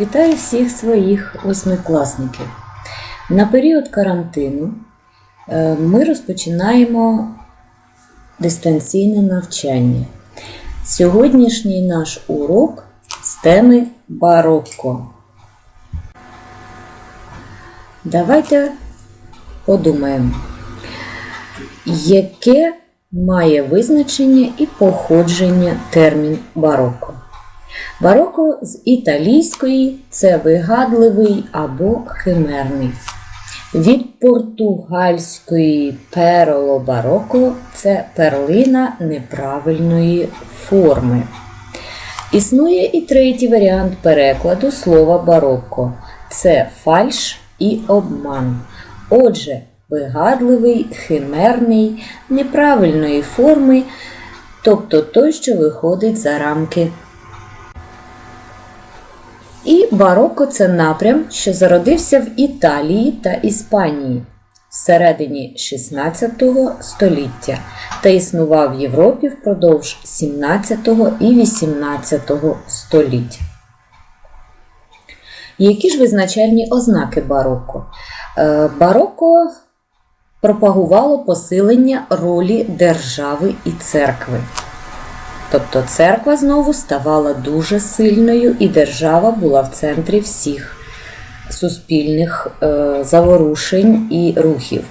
Вітаю всіх своїх восьмикласників. На період карантину е, ми розпочинаємо дистанційне навчання. Сьогоднішній наш урок з теми барокко. Давайте подумаємо, яке має визначення і походження термін барокко. Бароко з італійської це вигадливий або химерний. Від португальської пероло бароко це перлина неправильної форми. Існує і третій варіант перекладу слова бароко це фальш і обман. Отже, вигадливий, химерний, неправильної форми, тобто той, що виходить за рамки і бароко це напрям, що зародився в Італії та Іспанії всередині 16 століття та існував в Європі впродовж 17 і 18 століть. Які ж визначальні ознаки бароко? Е, Бароко пропагувало посилення ролі держави і церкви. Тобто церква знову ставала дуже сильною, і держава була в центрі всіх суспільних е, заворушень і рухів.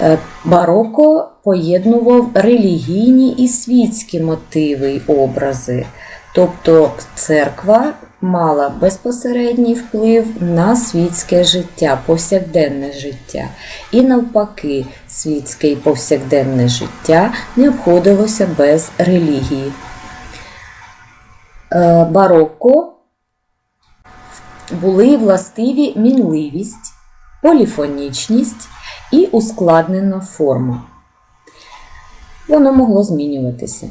Е, Бароко поєднував релігійні і світські мотиви й образи. Тобто церква мала безпосередній вплив на світське життя, повсякденне життя. І навпаки, світське і повсякденне життя не обходилося без релігії. Е, Барокко були властиві мінливість, поліфонічність і ускладнена форма. Воно могло змінюватися.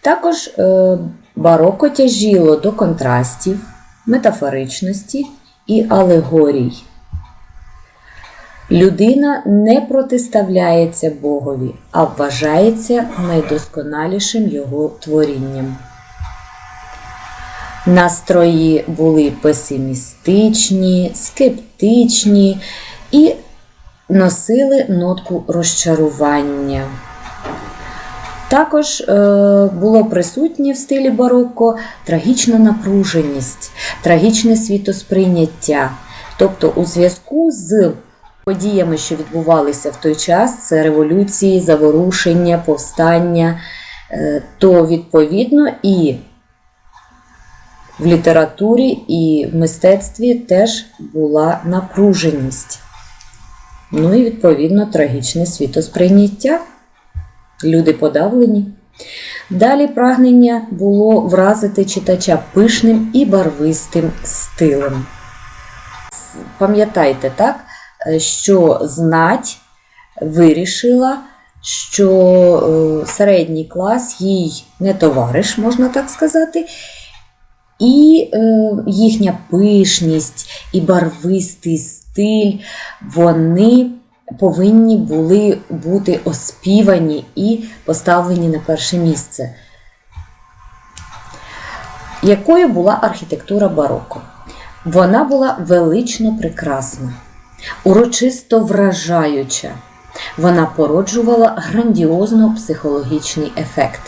Також е, бароко тяжіло до контрастів, метафоричності і алегорій. Людина не протиставляється Богові, а вважається найдосконалішим його творінням. Настрої були песимістичні, скептичні і носили нотку розчарування. Також е, було присутнє в стилі барокко трагічна напруженість, трагічне світосприйняття. Тобто, у зв'язку з подіями, що відбувалися в той час, це революції, заворушення, повстання, е, то відповідно і в літературі і в мистецтві теж була напруженість. Ну і відповідно трагічне світосприйняття. Люди подавлені. Далі прагнення було вразити читача пишним і барвистим стилем. Пам'ятайте, так, що знать вирішила, що е, середній клас їй не товариш, можна так сказати, і е, їхня пишність і барвистий стиль, вони повинні були бути оспівані і поставлені на перше місце. Якою була архітектура бароко? Вона була велично прекрасна, урочисто вражаюча. Вона породжувала грандіозно психологічний ефект.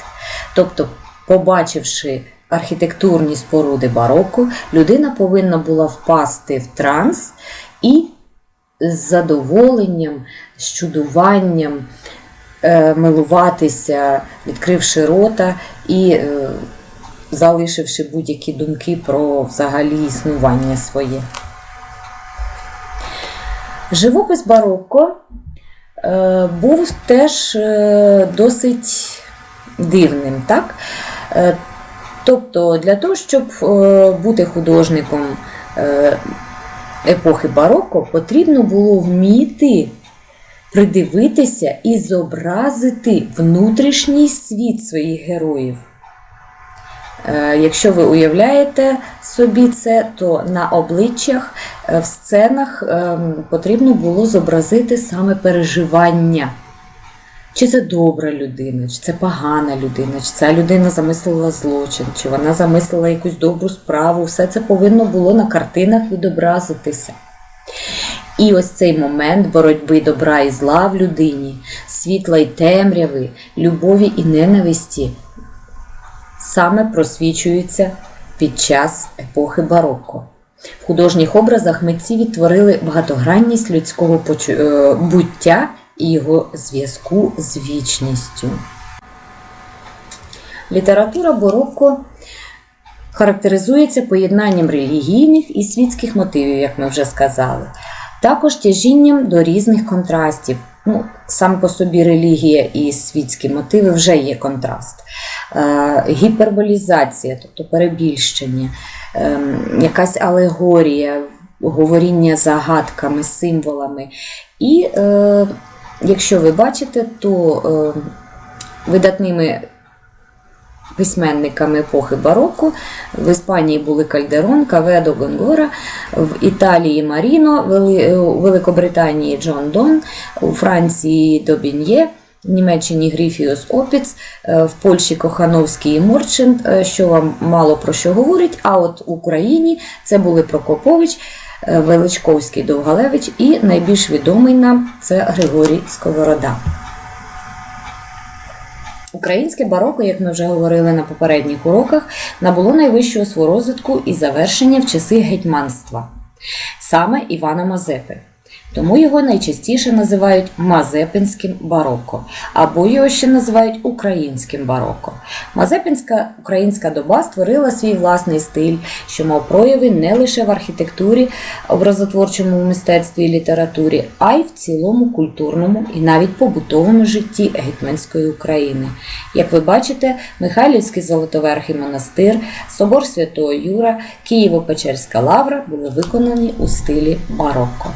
Тобто, побачивши архітектурні споруди бароко, людина повинна була впасти в транс і з задоволенням, з чудуванням е, милуватися, відкривши рота і е, залишивши будь-які думки про взагалі існування своє. Живопис барокко е, був теж досить дивним. так? Тобто, для того, щоб бути художником епохи бароко, потрібно було вміти придивитися і зобразити внутрішній світ своїх героїв. Е, Якщо ви уявляєте собі це, то на обличчях е, в сценах е, потрібно було зобразити саме переживання Чи це добра людина, чи це погана людина, чи ця людина замислила злочин, чи вона замислила якусь добру справу. Все це повинно було на картинах відобразитися. І ось цей момент боротьби добра і зла в людині, світла й темряви, любові і ненависті саме просвічується під час епохи бароко. В художніх образах митці відтворили багатогранність людського е, буття і його зв'язку з вічністю. Література бароко характеризується поєднанням релігійних і світських мотивів, як ми вже сказали, також тяжінням до різних контрастів. Ну, сам по собі релігія і світські мотиви вже є контраст. Е, гіперболізація, тобто перебільшення, е, якась алегорія, говоріння загадками, символами. І е, якщо ви бачите, то е, видатними письменниками епохи бароко. В Іспанії були Кальдерон, Каведо, Гонгора, в Італії Маріно, у Великобританії Джон Дон, у Франції Добін'є. В Німеччині Гріфіус Опіц, е, в Польщі Кохановський і Морчент, е, що вам мало про що говорить. А от в Україні це були Прокопович, е, Величковський Довгалевич і найбільш відомий нам це Григорій Сковорода. Українське бароко, як ми вже говорили на попередніх уроках, набуло найвищого свого розвитку і завершення в часи гетьманства, саме Івана Мазепи. Тому його найчастіше називають Мазепинським бароко, або його ще називають українським бароко. Мазепинська українська доба створила свій власний стиль, що мав прояви не лише в архітектурі, образотворчому мистецтві і літературі, а й в цілому культурному і навіть побутовому житті гетьманської України. Як ви бачите, Михайлівський Золотоверхий монастир, собор Святого Юра, Києво-Печерська лавра були виконані у стилі бароко.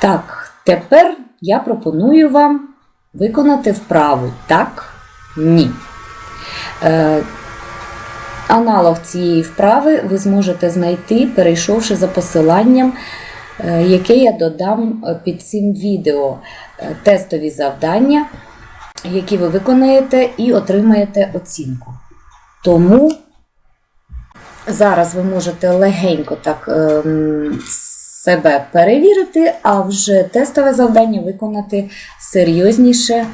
Так, тепер я пропоную вам виконати вправу так, ні. Е, аналог цієї вправи ви зможете знайти, перейшовши за посиланням, е, яке я додам е, під цим відео. Е, Тестові завдання, які ви виконаєте і отримаєте оцінку. Тому зараз ви можете легенько так ем, себе перевірити, а вже тестове завдання виконати серйозніше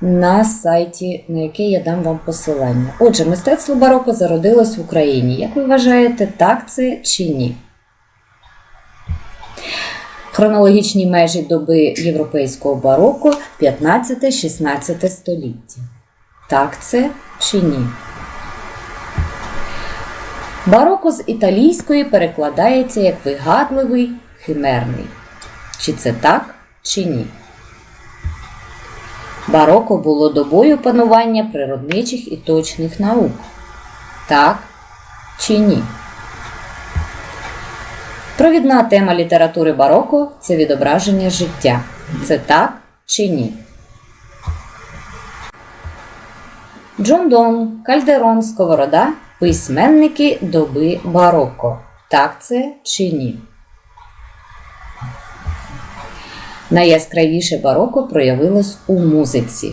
на сайті, на який я дам вам посилання. Отже, мистецтво бароко зародилось в Україні. Як ви вважаєте, так це чи ні? Хронологічні межі доби європейського бароко 15-16 століття. Так це чи ні? Бароко з італійської перекладається як вигадливий, химерний. Чи це так, чи ні? Бароко було добою панування природничих і точних наук. Так чи ні? Провідна тема літератури бароко це відображення життя. Це так чи ні? Джон Дон, Кальдерон, Сковорода письменники доби бароко. Так це чи ні? Найяскравіше бароко проявилось у музиці.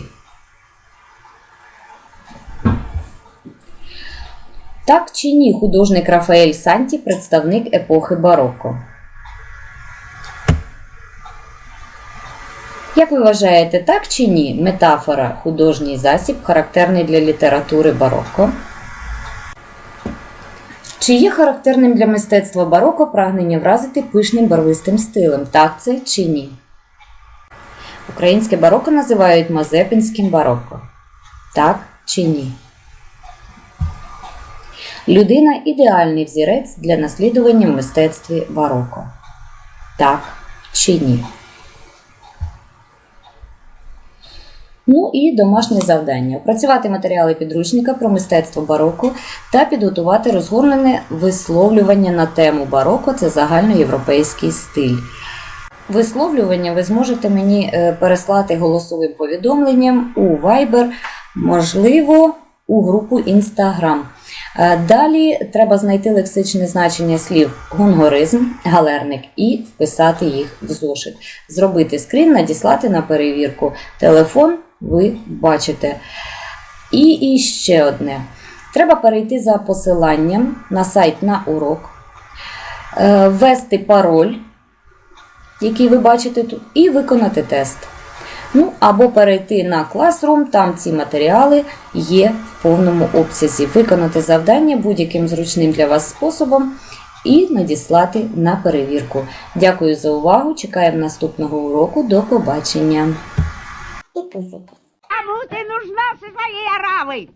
Так чи ні художник Рафаель Санті представник епохи бароко? Як ви вважаєте, так чи ні метафора художній засіб характерний для літератури бароко? Чи є характерним для мистецтва бароко прагнення вразити пишним барвистим стилем? Так це чи ні? Українське бароко називають Мазепинським бароко. Так чи ні? Людина ідеальний взірець для наслідування в мистецтві бароко. Так чи ні? Ну і домашнє завдання: опрацювати матеріали підручника про мистецтво бароко та підготувати розгорнене висловлювання на тему бароко це загальноєвропейський стиль. Висловлювання ви зможете мені е, переслати голосовим повідомленням у Viber, можливо, у групу Instagram. Е, Далі треба знайти лексичне значення слів гунгоризм, галерник і вписати їх в зошит. Зробити скрін, надіслати на перевірку. Телефон ви бачите. І, і ще одне. Треба перейти за посиланням на сайт на урок, е, ввести пароль, який ви бачите тут, і виконати тест. Ну, або перейти на Classroom, там ці матеріали є в повному обсязі. Виконати завдання будь-яким зручним для вас способом і надіслати на перевірку. Дякую за увагу. Чекаємо наступного уроку. До побачення. Підписуйтесь. Кому ты нужна со своей оравой?